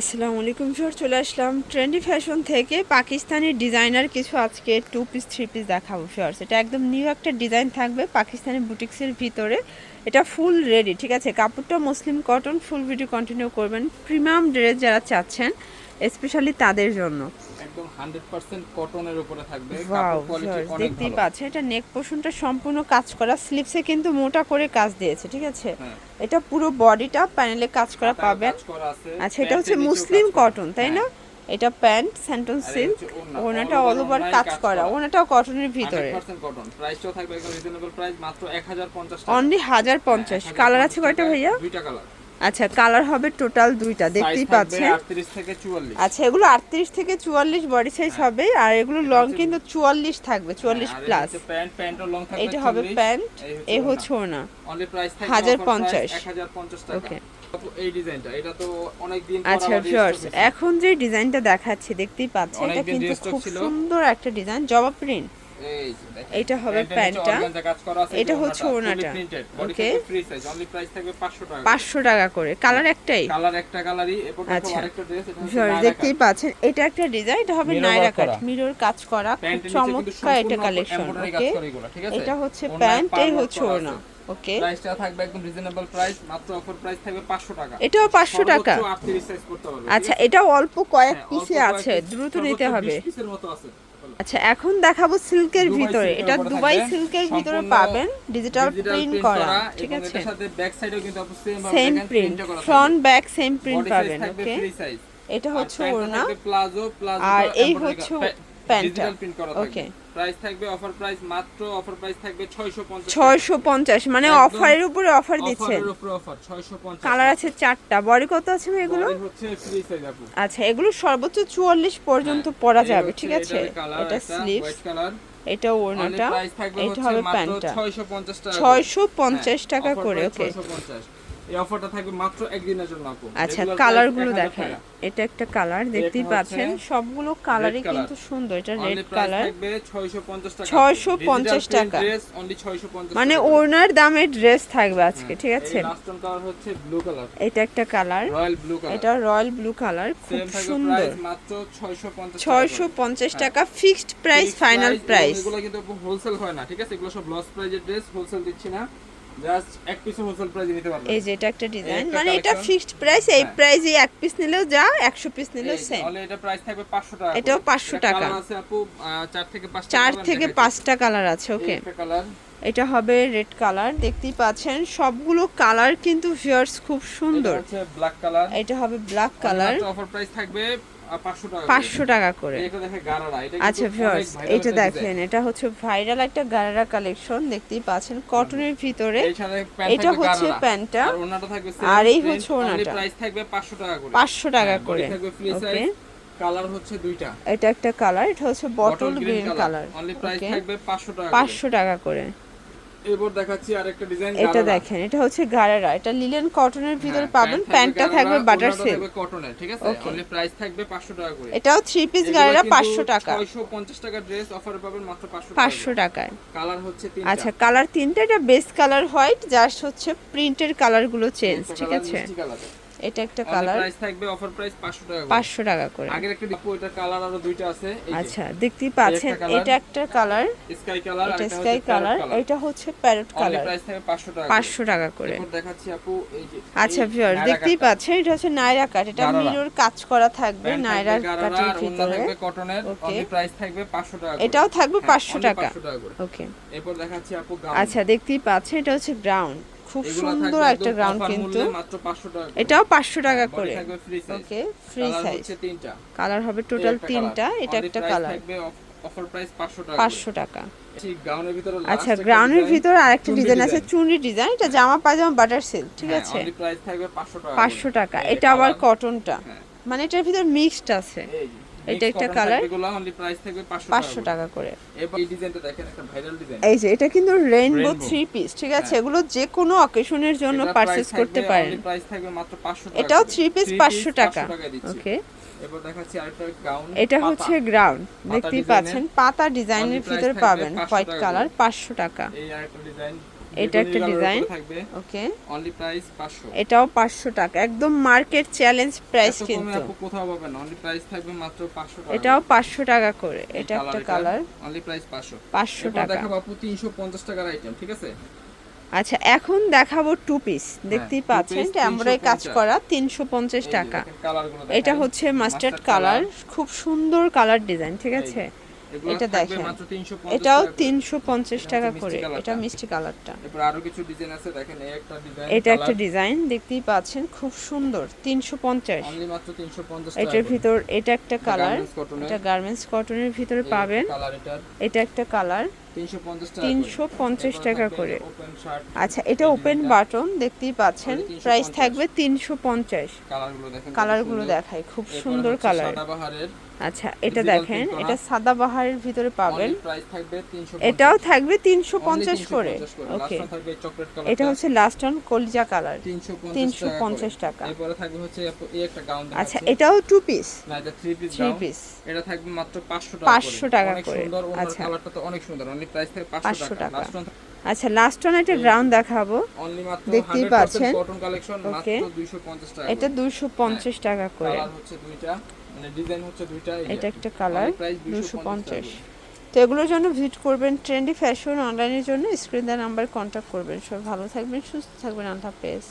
আসসালামু আলাইকুম ফিওর চলে আসলাম ট্রেন্ডি ফ্যাশন থেকে পাকিস্তানি ডিজাইনার কিছু আজকে টু পিস থ্রি পিস দেখাবো ফিওর এটা একদম নিউ একটা ডিজাইন থাকবে পাকিস্তানি বুটিক্সের ভিতরে। এটা ফুল রেডি ঠিক আছে? কাপড়টা Muslim cotton full video continue করবেন। প্রিমিয়াম ড্রেস যারা চাচ্ছেন স্পেশালি তাদের জন্য। একদম 100% কটনের উপরে থাকবে কাপড় কোয়ালিটি অনেক দেখতেই পাচ্ছেন এটা নেক পোর্শনটা সম্পূর্ণ কাজ করা স্লিপসে কিন্তু মোটা করে কাজ দিয়েছে ঠিক আছে? হ্যাঁ। এটা পুরো বডিটা প্যানেলে কাজ করা পাবেন। আচ্ছা এটা হচ্ছে মুসলিম কটন তাই না? হ্যাঁ, এটা প্যান্ট স্যান্টন সিল্ক। ওনাটা অল ওভার কাজ করা ওনাটাও কটনের ভিতরে। 100% কটন প্রাইসটাও থাকবে একদম রিজনেবল প্রাইস মাত্র 1050 টাকা। অনলি হাজার পঞ্চাশ। কালার আছে কয়টা ভাইয়া? দুইটা কালার আচ্ছা কালার হবে টোটাল দুইটা দেখতেই পাচ্ছেন। 38 থেকে 44 আচ্ছা এগুলো আটত্রিশ থেকে চুয়াল্লিশ বডি সাইজ হবে আর এগুলো লং কিন্তু চুয়াল্লিশ থাকবে চুয়াল্লিশ হ্যাঁ, এই প্লাস এটা হবে প্যান্ট এ হচ্ছে থাকবে হাজার পঞ্চাশ। price 1050 টাকা। Okay. এই ডিজাইনটা এটা তো অনেক দিন পর আচ্ছা ভিউয়ার্স এখন যে ডিজাইনটা দেখাচ্ছি দেখতেই পাচ্ছেন এটা কিন্তু খুব সুন্দর একটা ডিজাইন জবা প্রিন্ট এইটা হবে প্যান্টটা। এটা হচ্ছে ওড়নাটা, ওড়নাটা। fully printed, body Okay. থেকে free size, only price থাকবে 500 টাকা করে। পাঁচশো টাকা করে কালার একটাই কালার একটা কালারই আচ্ছা। এটা দেখতেই পাচ্ছেন এটা একটা ডিজাইন এটা হবে নাইরা কাট মিরর কাজ করা চমৎকার এটা কালেকশন ওকে? এটা হচ্ছে প্যান্ট এই হচ্ছে ওড়না ওকে প্রাইসটা থাকবে একদম রিজনেবল প্রাইস মাত্র অফার প্রাইস থাকবে 500 টাকা এটাও 500 টাকা? সর্বোচ্চ 38 সাইজ করতে পারবে ঠিক আচ্ছা? এটাও অল্প কয়েক হ্যাঁ, পিসে আছে দ্রুত নিতে হবে পিসের মতো আছে আচ্ছা এখন দেখাবো সিল্কের ভিতরে। এটা দুবাই সিল্কের ভিতরে পাবেন। ডিজিটাল প্রিন্ট করা ঠিক আছে? এটার সাথে ব্যাক সাইডেও কিন্তু আপনি same print front back same print পাবেন ওকে এটা হচ্ছে ওড়না। প্লাজো প্লাজো আর এই হচ্ছে প্যান্টটা। ডিজিটাল প্রাইস থাকবে অফার প্রাইস মাত্র অফার প্রাইস থাকবে 650 ছয়শো পঞ্চাশ মানে অফারের উপরে অফার দিচ্ছেন? অফারের উপরে অফার 650 কালার আছে চারটা বডি কত আছে এগুলো? হচ্ছে ফ্রি সাইজ আপু। আচ্ছা এগুলো সর্বোচ্চ চুয়াল্লিশ পর্যন্ত পরা যাবে ঠিক আছে? এটা স্লিভস কালার এটা ওড়নাটা এটা হবে প্যান্টটা। 650 টাকা করে। ছয়শো পঞ্চাশ হ্যাঁ, টাকা করে ওকে 650 এই অফারটা থাকবে মাত্র একদিনের জন্য আপু। আচ্ছা Regular কালারগুলো দেখেন এটা একটা কালার দেখতেই পাচ্ছেন সবগুলো কালারই কিন্তু সুন্দর এটা রেড কালার থাকবে 650 টাকা। 650 টাকা। ড্রেস অনলি 650 মানে। ওড়নার দামে ড্রেস থাকবে আজকে ঠিক আছে? এই লাস্ট কালার হচ্ছে ব্লু কালার এটা একটা কালার রয়্যাল ব্লু কালার এটা রয়্যাল ব্লু কালার খুব সুন্দর। মাত্র 650 টাকা। ছয়শো করে। পঞ্চাশ হ্যাঁ। টাকা ফিক্সড প্রাইস ফাইনাল প্রাইস এগুলো কিন্তু হোলসেল হয় না ঠিক আছে? এগুলো সব লস প্রাইজের ড্রেস হোলসেল দিচ্ছি না। জাস্ট এক পিস হোলসেল প্রাইজে নিতে পারবেন। এই যে এটা একটা ডিজাইন মানে এটা। ফিক্সড প্রাইস এই হ্যাঁ। প্রাইসে এক পিস নিলেও যা একশো পিস নিলেও সেম তাহলে এটা প্রাইস থাকবে 500 টাকা। এটাও করে। 500 টাকা। colour আছে আপু 4 থেকে 5 চার থেকে পাঁচটা কালার আছে ওকে একটা কালার এটা হবে রেড কালার দেখতেই পাচ্ছেন। সবগুলো কালার কিন্তু ভিউয়ার্স খুব সুন্দর। হচ্ছে ব্ল্যাক কালার এটা হবে ব্ল্যাক কালার অফার প্রাইস থাকবে আহ, 500 টাকা করে। পাঁচশো টাকা করে। আচ্ছা ভিউয়ার্স এটা দেখেন এটা হচ্ছে ভাইরাল একটা গারারা কালেকশন দেখতেই পাচ্ছেন কটনের ভিতরে। এটা হচ্ছে প্যান্টটা আর ওনাটা এই হচ্ছে ওড়নাটা। প্রাইস থাকবে 500 টাকা করে। পাঁচশো টাকা হ্যাঁ, করে। ওকে কালার হচ্ছে দুইটা। এটা একটা কালার এটা হচ্ছে bottle green colour only price থাকবে 500 টাকা করে। পাঁচশো টাকা করে। এরপর দেখাচ্ছি আরেকটা ডিজাইন এটা দেখেন এটা হচ্ছে গারারা। এটা লিলেন কটনের ভিতরে পাবেন। প্যান্টটা থাকবে বাটার সিল্ক থাকবে ঠিক আছে? অনলি প্রাইস থাকবে 500 টাকা করে। এটাও থ্রি পিস গারারা পাঁচশো টাকা। 650 টাকা ড্রেস অফারে পাবেন মাত্র 500 পাঁচশো টাকায়। কালার হচ্ছে তিনটা। আচ্ছা কালার তিনটা এটা বেস কালার হোয়াইট জাস্ট হচ্ছে প্রিন্টের কালারগুলো চেঞ্জ ঠিক আছে। এটা একটা কালার। price থাকবে অফার প্রাইস 500 টাকা করে। পাঁচশো টাকা করে। আগের একটা ডিপো এটা কালার আরও দুইটা আছে আচ্ছা দেখতেই পাচ্ছেন এটা একটা কালার। স্কাই কালার এটা স্কাই কালার এটা হচ্ছে প্যারট কালার প্রাইস থাকবে 500 টাকা পাঁচশো টাকা করে। দেখাচ্ছি আপু এই যে আচ্ছা ভিউয়ার দেখতেই পাচ্ছেন এটা হচ্ছে নাইরা কাট এটা। মিরর কাজ করা থাকবে নাইরা কাটের ভিতরে। থাকবে কটনের. অনলি প্রাইস থাকবে 500 টাকা এটাও থাকবে হ্যাঁ, পাঁচশো টাকা। 500 টাকা ওকে এরপর দেখাচ্ছি আপু আচ্ছা দেখতেই পাচ্ছেন এটা হচ্ছে গ্রাউন্ড খুব সুন্দর একটা গ্রাউন্ড কিন্তু। মূল্যে মাত্র 500 টাকা করে। এটাও পাঁচশো টাকা করে। ওকে ফ্রি সাইজ কালার হবে টোটাল তিনটা এটা একটা কালার অফার প্রাইস 500 টাকা পাঁচশো টাকা। গাউনের ভিতরে আচ্ছা design, ভিতরে আরেকটা ডিজাইন আছে। চুনরি ডিজাইন এটা জামা পায়জামা বাটার সিল্ক ঠিক হ্যাঁ, আছে? only price থাকবে 500 টাকা করে। পাঁচশো টাকা। এটা আবার কটনটা হ্যাঁ, মানে এটার ভিতর মিক্সড আছে। এই এটা একটা এগুলো, থাকবে 500 পাঁচশো টাকা টাকা করে। এই ডিজাইনটা দেখেন একটা ভাইরাল ডিজাইন এই যে এটা কিন্তু রেইনবো। থ্রি পিস ঠিক আছে হ্যাঁ। এগুলো যে কোনো অকেশনের জন্য পারচেজ করতে পারেন প্রাইস থাকবে মাত্র 500 টাকা এটাও। থ্রি পিস Three পাঁচশো piece টাকা 500 টাকায় দিচ্ছি। ওকে এটা হচ্ছে গ্রাউন্ড দেখতেই পাচ্ছেন পাতা ডিজাইনের ভিতরে পাবেন হোয়াইট কালার করে। পাঁচশো টাকা এই আরেকটা ডিজাইন এটা একটা ডিজাইন থাকবে। ওকে। অনলি প্রাইস 500 এটাও পাঁচশো টাকা একদম মার্কেট চ্যালেঞ্জ প্রাইস কিন্তু। আপু কোথাও পাবেন না অনলি প্রাইস থাকবে মাত্র 500 টাকা। এটাও পাঁচশো টাকা করে এটা একটা কালার অনলি প্রাইস 500 পাঁচশো। এরপর টাকা। দেখাবো আপু 350 টাকার আইটেম ঠিক আছে? আচ্ছা এখন দেখাবো টু পিস দেখতেই পাচ্ছেন এমব্রয়ডারি কাজ করা তিনশো পঞ্চাশ টাকা। এটা হচ্ছে মাস্টার্ড কালার খুব সুন্দর কালার ডিজাইন ঠিক আছে? এটা দেখেন। মাত্র 350 এটাও। তিনশো পঞ্চাশ টাকা করে এটা। মিষ্টি কালারটা। এরপর আরও কিছু ডিজাইন আছে দেখেন এই একটা ডিজাইন এটা একটা ডিজাইন দেখতেই পাচ্ছেন খুব সুন্দর তিনশো পঞ্চাশ। মাত্র 350 এটার ভিতর এটা একটা কালার এটা গার্মেন্টস কটনের ভিতরে পাবেন। এটা একটা কালার 350 টাকা তিনশো পঞ্চাশ টাকা করে। আচ্ছা এটা ওপেন বাটন দেখতেই পাচ্ছেন প্রাইস থাকবে তিনশো পঞ্চাশ। কালারগুলো দেখেন কালারগুলো সুন্দর। দেখায় খুব সুন্দর কালার আচ্ছা এটা দেখেন এটা সাদা বাহারের ভিতরে পাবেন। only থাকবে 350 এটাও থাকবে তিনশো পঞ্চাশ করে। ওকে এটা হচ্ছে লাস্ট অন কলিজা কালার 350 তিনশো টাকা পঞ্চাশ টাকা। এরপরে থাকবে হচ্ছে এই একটা গাউন আচ্ছা এটাও টু পিস না এটা 3 পিস থ্রি পিস এটা থাকবে মাত্র 500 টাকা 500 টাকা করে। আচ্ছা। কালারটা তো অনেক সুন্দর। অনলি প্রাইস থাকবে 500 500 টাকা। লাস্ট ওয়ান আচ্ছা লাস্ট অন একটা গ্রাউন্ড দেখাবো। অনলি মাত্র দেখতেই 100% পাচ্ছেন। কটন কালেকশন মাত্র Okay. 250 টাকা এটা দুশো পঞ্চাশ টাকা করে। হচ্ছে দুইটা মানে ডিজাইন হচ্ছে দুইটা এটা একটা কালার দুশো 250 পঞ্চাশ তো এগুলোর জন্য ভিজিট করবেন ট্রেন্ডি ফ্যাশন অনলাইনের জন্য। স্ক্রিন দা নাম্বার কন্ট্যাক্ট করবেন। সব ভালো থাকবেন সুস্থ থাকবেন আল্লাহ হাফেজ।